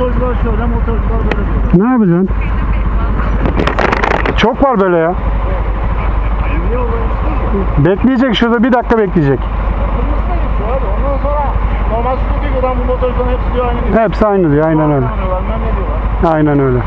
böyle motorcular böyle diyorlar. Ne yapacaksın? Çok var böyle ya. Bekleyecek şurada bir dakika bekleyecek. Ondan sonra normal bu motorcuların hepsi diyor aynı diyor. Hepsi aynı diyor. Aynen öyle. Kullanıyorlar, bilmem ne diyorlar. Aynen öyle.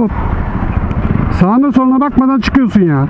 Hop. Sağına soluna bakmadan çıkıyorsun ya.